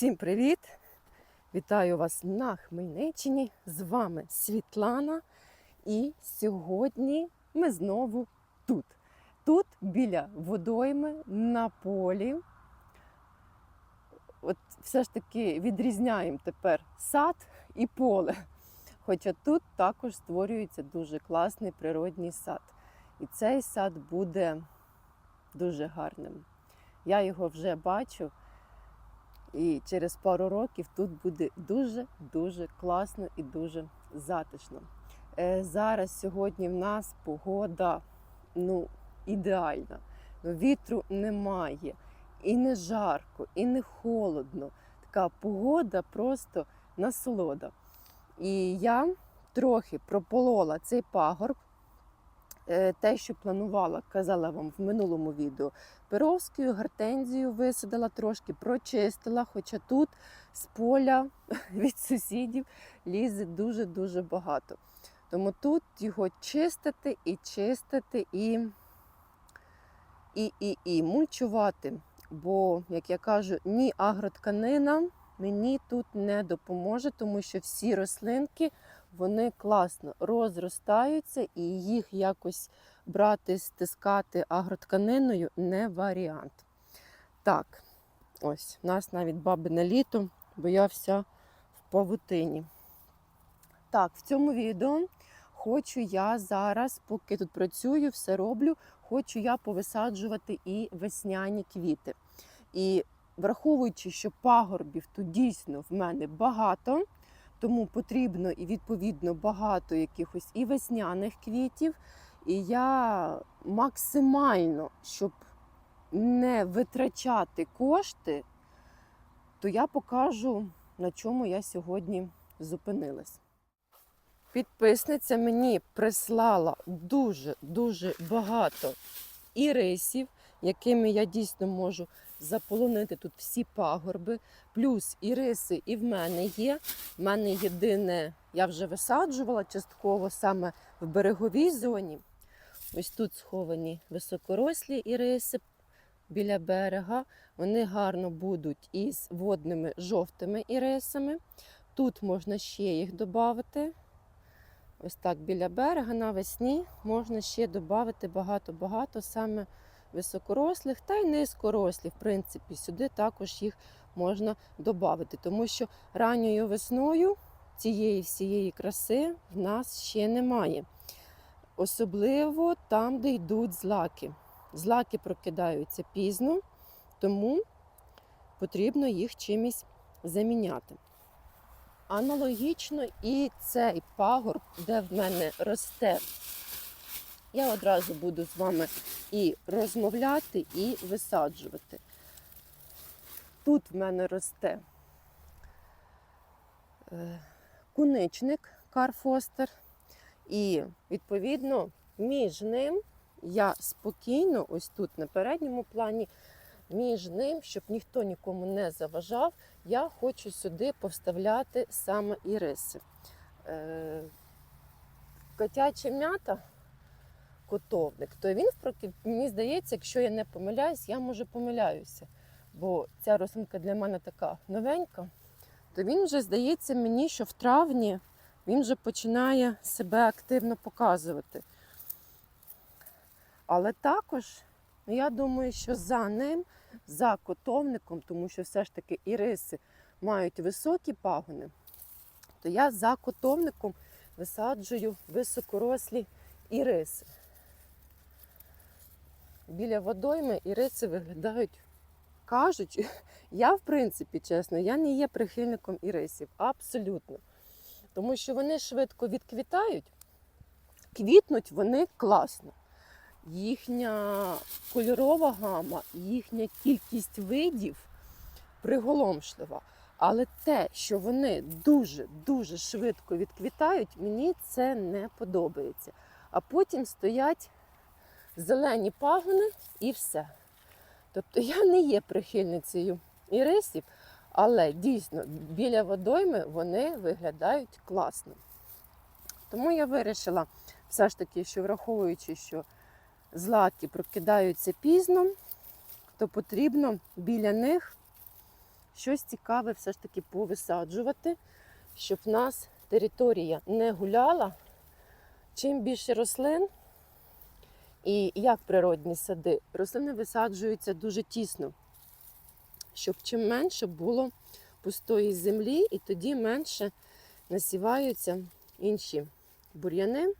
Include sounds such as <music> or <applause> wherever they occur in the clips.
Всім привіт! Вітаю вас на Хмельниччині. З вами Світлана. І сьогодні ми знову тут. Тут біля водойми на полі. От все ж таки відрізняємо тепер сад і поле. Хоча тут також створюється дуже класний природній сад. І цей сад буде дуже гарним. Я його вже бачу. І через пару років тут буде дуже-дуже класно і дуже затишно. Е, Зараз сьогодні в нас погода ну, ідеальна. Ну, вітру немає, і не жарко, і не холодно. Така погода просто насолода. І я трохи прополола цей пагорб. Е, Те, що планувала, казала вам в минулому відео, Перовською гортензію висадила трошки, прочистила, хоча тут з поля <laughs> від сусідів лізе дуже-дуже багато. Тому тут його чистити і чистити, і, і, і, і мульчувати. Бо, як я кажу, ні агротканина мені тут не допоможе, тому що всі рослинки вони класно розростаються і їх якось брати, стискати агротканиною не варіант. Так, ось, нас навіть бабине літо, бо я вся в павутині. Так, в цьому відео хочу я зараз, поки тут працюю, все роблю, хочу я повисаджувати і весняні квіти. І враховуючи, що пагорбів тут дійсно в мене багато, тому потрібно і відповідно багато якихось і весняних квітів. І я максимально, щоб не витрачати кошти, то я покажу, на чому я сьогодні зупинилась. Підписниця мені прислала дуже-дуже багато ірисів, якими я дійсно можу заполонити тут всі пагорби. Плюс іриси і в мене є. В мене єдине, я вже висаджувала частково саме в береговій зоні. Ось тут сховані високорослі іриси біля берега. Вони гарно будуть із водними жовтими ірисами. Тут можна ще їх додати. Ось так біля берега навесні можна ще додати багато-багато саме високорослих та й низькорослі. В принципі, сюди також їх можна додати, тому що ранньою весною цієї всієї краси в нас ще немає. Особливо там, де йдуть злаки. Злаки прокидаються пізно, тому потрібно їх чимось заміняти. Аналогічно і цей пагорб, де в мене росте, я одразу буду з вами і розмовляти, і висаджувати. Тут в мене росте е, куничник Карфостер. І, відповідно, між ним я спокійно, ось тут на передньому плані, між ним, щоб ніхто нікому не заважав, я хочу сюди повставляти саме іриси. Е, Котяча м'ята, котовник, то він, мені здається, якщо я не помиляюсь, я може помиляюся. Бо ця рослинка для мене така новенька, то він вже здається мені, що в травні він вже починає себе активно показувати. Але також, я думаю, що за ним, за котовником, тому що все ж таки іриси мають високі пагони, то я за котовником висаджую високорослі іриси. Біля водойми іриси виглядають, кажуть, <laughs> я, в принципі, чесно, я не є прихильником ірисів. Абсолютно. Тому що вони швидко відквітають, квітнуть вони класно. Їхня кольорова гама, їхня кількість видів приголомшлива. Але те, що вони дуже-дуже швидко відквітають, мені це не подобається. А потім стоять зелені пагони і все. Тобто я не є прихильницею ірисів, але дійсно біля водойми вони виглядають класно. Тому я вирішила все ж таки, що враховуючи, що злаки прокидаються пізно, то потрібно біля них щось цікаве все ж таки повисаджувати, щоб в нас територія не гуляла. Чим більше рослин, і як природні сади, рослини висаджуються дуже тісно, щоб чим менше було пустої землі, і тоді менше насіваються інші бур'яни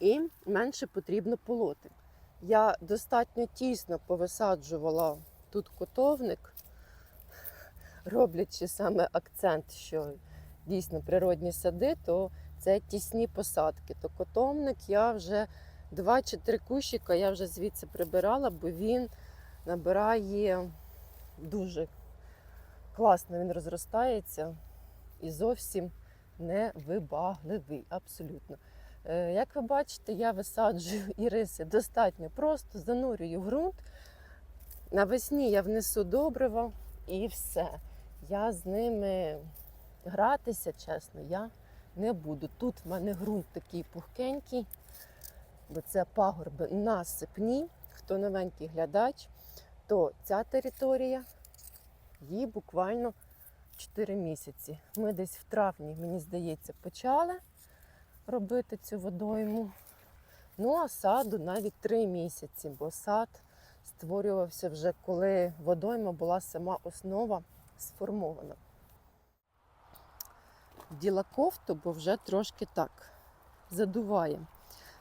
і менше потрібно полоти. Я достатньо тісно повисаджувала тут котовник, роблячи саме акцент, що дійсно природні сади, то це тісні посадки. То котовник я вже два чи три кущика я вже звідси прибирала, бо він набирає дуже класно, він розростається і зовсім невибагливий. Абсолютно. Е, Як ви бачите, я висаджую іриси достатньо просто, занурюю ґрунт. Навесні я внесу добриво і все. Я з ними гратися, чесно, я не буду. Тут в мене ґрунт такий пухкенький, бо це пагорби насипні. Хто новенький глядач, то ця територія їй буквально 4 місяці. Ми десь в травні, мені здається, почали робити цю водойму. Ну, а саду навіть 3 місяці, бо сад створювався вже коли водойма була сама основа сформована. Діла кофту, бо вже трошки так задуває.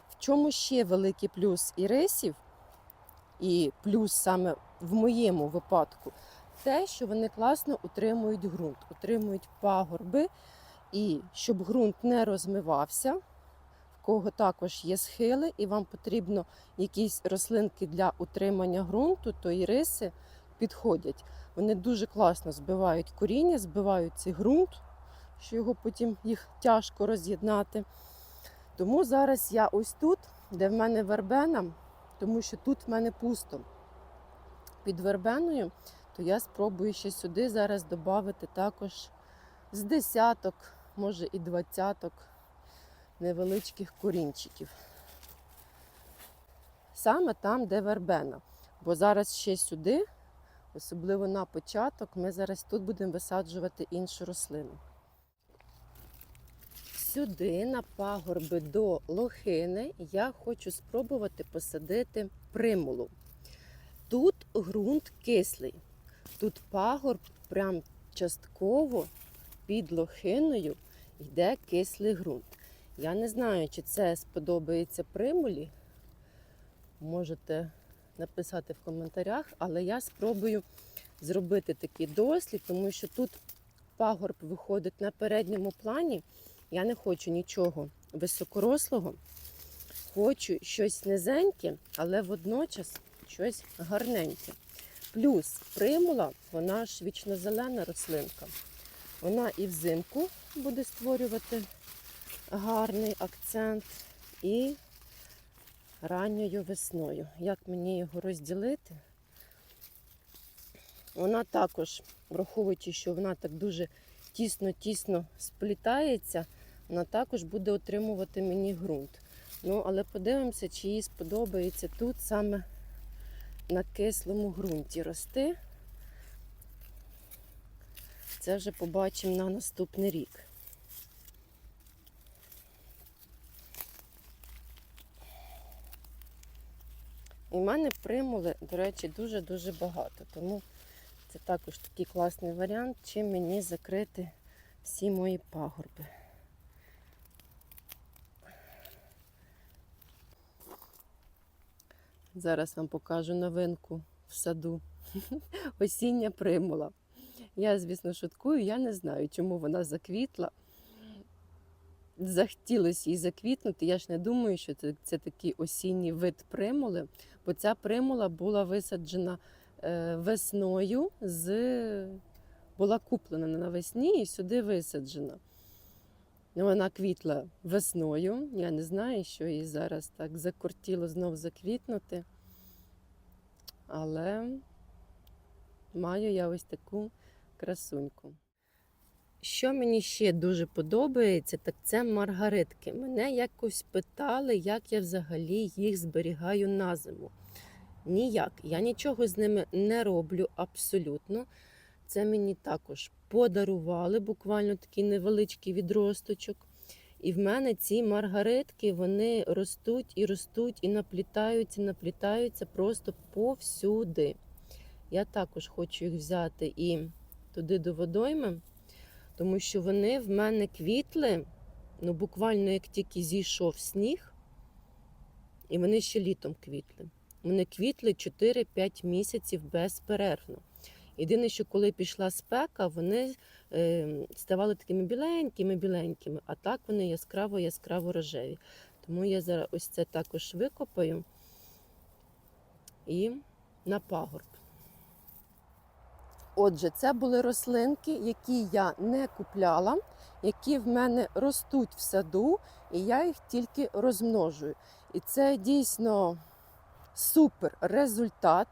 В чому ще великий плюс ірисів, і плюс саме в моєму випадку, те, що вони класно утримують ґрунт, утримують пагорби, і щоб ґрунт не розмивався, в кого також є схили, і вам потрібно якісь рослинки для утримання ґрунту, то іриси підходять. Вони дуже класно збивають коріння, збивають цей ґрунт, що його потім їх тяжко роз'єднати. Тому зараз я ось тут, де в мене вербена, тому що тут в мене пусто. Під вербеною, то я спробую ще сюди зараз додати також з десяток, може і двадцяток невеличких корінчиків. Саме там, де вербена. Бо зараз ще сюди, особливо на початок, ми зараз тут будемо висаджувати іншу рослину. Сюди, на пагорби до лохини, я хочу спробувати посадити примулу. Тут ґрунт кислий. Тут пагорб прям частково під лохиною йде кислий ґрунт. Я не знаю, чи це сподобається примулі. Можете написати в коментарях, але я спробую зробити такий дослід, тому що тут пагорб виходить на передньому плані. Я не хочу нічого високорослого. Хочу щось низеньке, але водночас щось гарненьке. Плюс примула, вона ж вічнозелена рослинка. Вона і взимку буде створювати гарний акцент, і ранньою весною. Як мені його розділити? Вона також, враховуючи, що вона так дуже тісно-тісно сплітається, вона також буде отримувати мені ґрунт. Ну, але подивимося, чи їй сподобається тут саме на кислому ґрунті рости. Це вже побачимо на наступний рік. І в мене примули, до речі, дуже-дуже багато. Тому це також такий класний варіант, чим мені закрити всі мої пагорби. Зараз вам покажу новинку в саду. <laughs> Осіння примула. Я, звісно, шуткую, я не знаю, чому вона заквітла. Захотілося їй заквітнути. Я ж не думаю, що це, це такий осінній вид примули, бо ця примула була висаджена е, весною, з... була куплена навесні і сюди висаджена. Вона квітла весною. Я не знаю, що їй зараз так закортіло знов заквітнути. Але маю я ось таку красуньку. Що мені ще дуже подобається, так це маргаритки. Мене якось питали, як я взагалі їх зберігаю на зиму. ніяк. Я нічого з ними не роблю абсолютно. Це мені також подарували буквально такий невеличкий відросточок. І в мене ці маргаритки вони ростуть і ростуть, і наплітаються, наплітаються просто повсюди. Я також хочу їх взяти і туди до водойми, тому що вони в мене квітли, ну буквально як тільки зійшов сніг, і вони ще літом квітли. Вони квітли 4-5 місяців безперервно. Єдине, що коли пішла спека, вони е, ставали такими біленькими, біленькими, а так вони яскраво, яскраво рожеві. Тому я зараз ось це також викопаю і на пагорб. Отже, це були рослинки, які я не купляла, які в мене ростуть в саду, і я їх тільки розмножую. І це дійсно супер результат,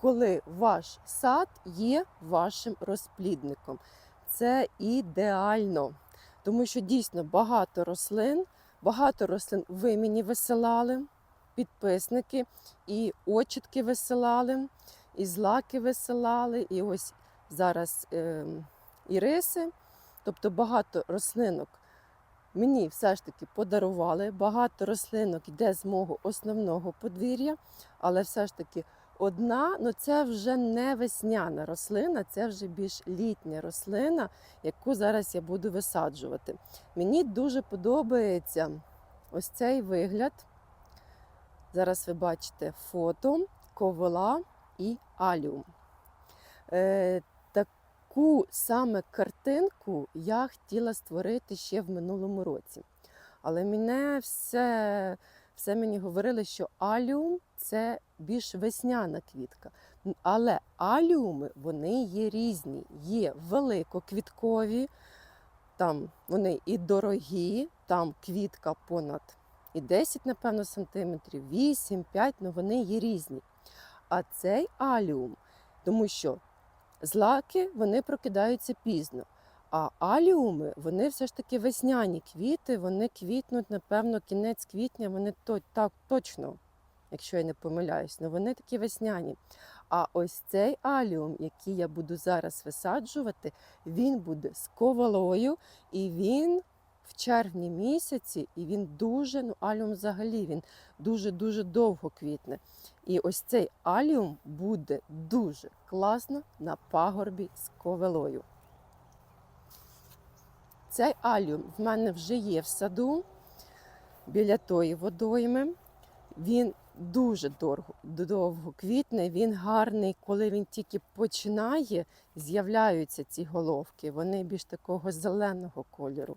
коли ваш сад є вашим розплідником. Це ідеально, тому що дійсно багато рослин, багато рослин ви мені висилали, підписники, і очітки висилали, і злаки висилали, і ось зараз е, іриси. Тобто багато рослинок мені все ж таки подарували. Багато рослинок йде з мого основного подвір'я, але все ж таки одна, ну це вже не весняна рослина, це вже більш літня рослина, яку зараз я буду висаджувати. Мені дуже подобається ось цей вигляд. Зараз ви бачите фото ковила і аліум. Е, таку саме картинку я хотіла створити ще в минулому році. Але мене все, все мені говорили, що аліум це більш весняна квітка. Але аліуми вони є різні. Є великоквіткові, там вони і дорогі, там квітка понад і 10, напевно, сантиметрів, 8, 5, ну вони є різні. А цей аліум, тому що злаки вони прокидаються пізно. А аліуми, вони все ж таки весняні квіти, вони квітнуть, напевно, кінець квітня, вони то, так точно, якщо я не помиляюсь, але вони такі весняні. А ось цей аліум, який я буду зараз висаджувати, він буде з ковалою, і він в червні місяці, і він дуже, ну аліум взагалі він дуже-дуже довго квітне. І ось цей аліум буде дуже класно на пагорбі з ковелою. Цей аліум в мене вже є в саду біля тої водойми. Він дуже довго, довго квітне, він гарний, коли він тільки починає, з'являються ці головки, вони більш такого зеленого кольору.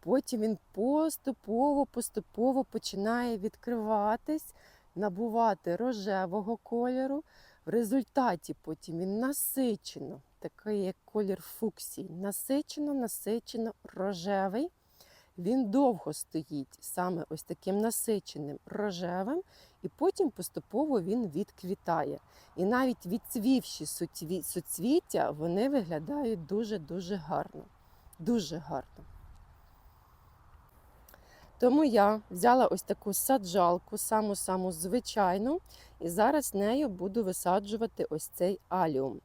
Потім він поступово-поступово починає відкриватись, набувати рожевого кольору. В результаті потім він насичено, такий як колір фуксії, насичено, насичено рожевий. Він довго стоїть саме ось таким насиченим рожевим, і потім поступово він відквітає. І навіть відцвівші суцвіття, вони виглядають дуже-дуже гарно. Дуже гарно. Тому я взяла ось таку саджалку, саму-саму звичайну, і зараз нею буду висаджувати ось цей аліум.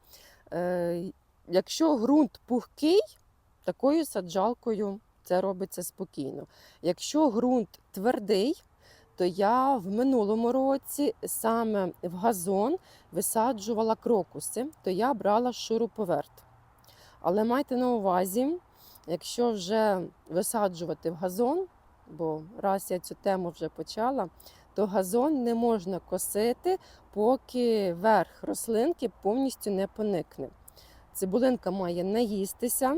Е, Якщо ґрунт пухкий, такою саджалкою це робиться спокійно. Якщо ґрунт твердий, то я в минулому році саме в газон висаджувала крокуси, то я брала шуруповерт. Але майте на увазі, якщо вже висаджувати в газон, бо раз я цю тему вже почала, то газон не можна косити, поки верх рослинки повністю не поникне. Цибулинка має наїстися,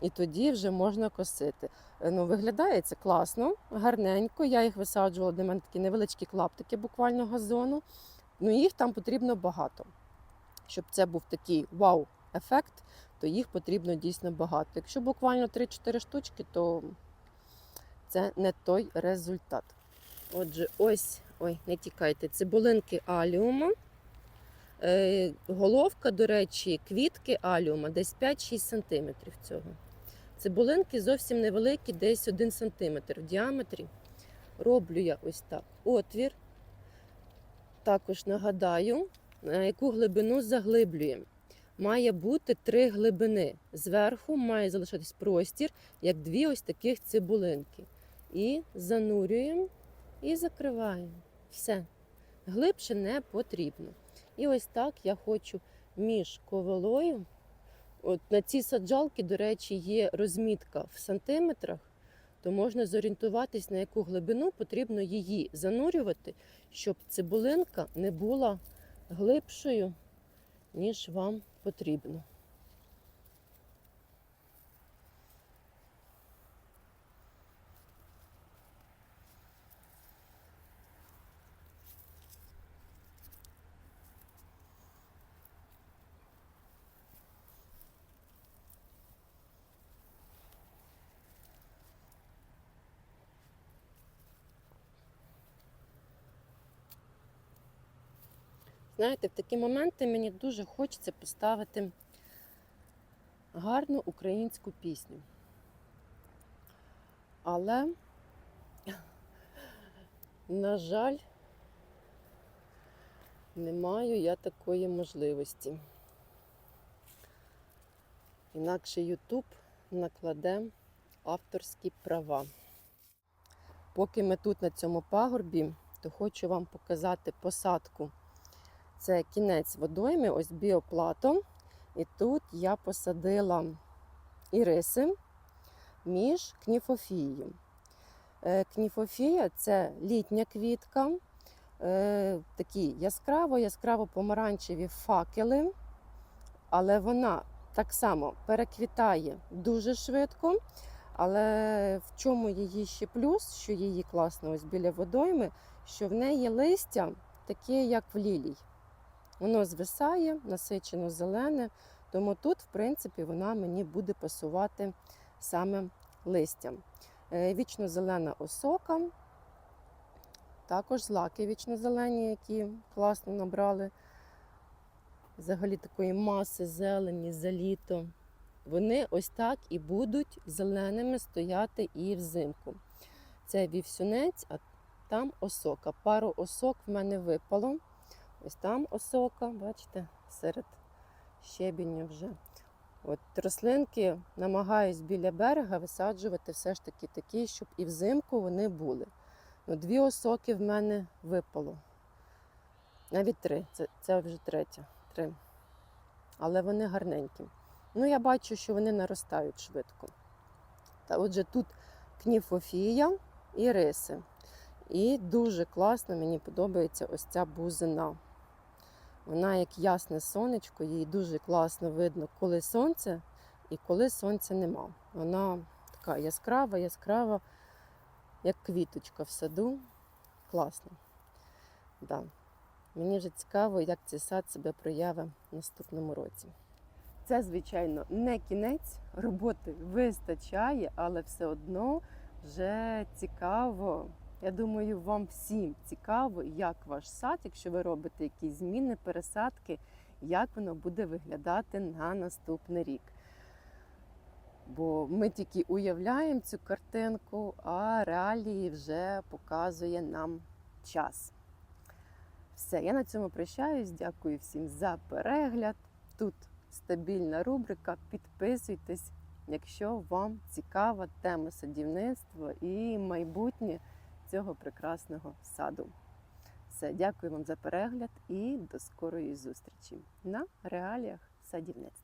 і тоді вже можна косити. Е, Ну, Виглядає це класно, гарненько. Я їх висаджувала, для мене такі невеличкі клаптики буквально газону. Ну, їх там потрібно багато. Щоб це був такий вау-ефект, то їх потрібно дійсно багато. Якщо буквально 3-4 штучки, то це не той результат. Отже, ось, ой, не тікайте, цибулинки аліума. Е, головка, до речі, квітки аліума десь 5-6 см цього. Цибулинки зовсім невеликі, десь 1 см в діаметрі. Роблю я ось так отвір. також нагадаю, на яку глибину заглиблюємо. Має бути три глибини. Зверху має залишатись простір, як дві ось таких цибулинки. І занурюємо і закриваємо. Все. Глибше не потрібно. І ось так я хочу між ковалою. От на цій саджалці, до речі, є розмітка в сантиметрах, то можна зорієнтуватись, на яку глибину потрібно її занурювати, щоб цибулинка не була глибшою, ніж вам потрібно. Знаєте, в такі моменти мені дуже хочеться поставити гарну українську пісню. Але, на жаль, не маю я такої можливості. Інакше Ютуб накладе авторські права. Поки ми тут на цьому пагорбі, то хочу вам показати посадку. Це кінець водойми, ось біоплато. І тут я посадила іриси між кніфофією. Е, Кніфофія це літня квітка, е, такі яскраво-яскраво помаранчеві факели, але вона так само переквітає дуже швидко. Але в чому її ще плюс, що її класно ось біля водойми, що в неї листя таке, як в лілій. Воно звисає, насичено зелене, тому тут, в принципі, вона мені буде пасувати саме листям. Е, Вічно-зелена осока, також злаки вічно-зелені, які класно набрали взагалі такої маси зелені за літо. Вони ось так і будуть зеленими стояти і взимку. Це вівсюнець, а там осока. Пару осок в мене випало. Ось там осока, бачите, серед щебіння вже. От рослинки намагаюсь біля берега висаджувати все ж таки такі, щоб і взимку вони були. Ну, Дві осоки в мене випало. Навіть три. Це, це вже третя. Три. Але вони гарненькі. Ну, я бачу, що вони наростають швидко. Та отже, тут кніфофія і риси. І дуже класно, мені подобається ось ця бузина. Вона як ясне сонечко, її дуже класно видно, коли сонце і коли сонця нема. Вона така яскрава, яскрава, як квіточка в саду. Класно. Да. Мені вже цікаво, як цей сад себе проявить в наступному році. Це, звичайно, не кінець. Роботи вистачає, але все одно вже цікаво. Я думаю, вам всім цікаво, як ваш сад, якщо ви робите якісь зміни, пересадки, як воно буде виглядати на наступний рік. Бо ми тільки уявляємо цю картинку, а реалії вже показує нам час. Все, я на цьому прощаюсь. Дякую всім за перегляд. Тут стабільна рубрика. Підписуйтесь, якщо вам цікава тема садівництва і майбутнє цього прекрасного саду. Все, дякую вам за перегляд і до скорої зустрічі на реаліях садівництва.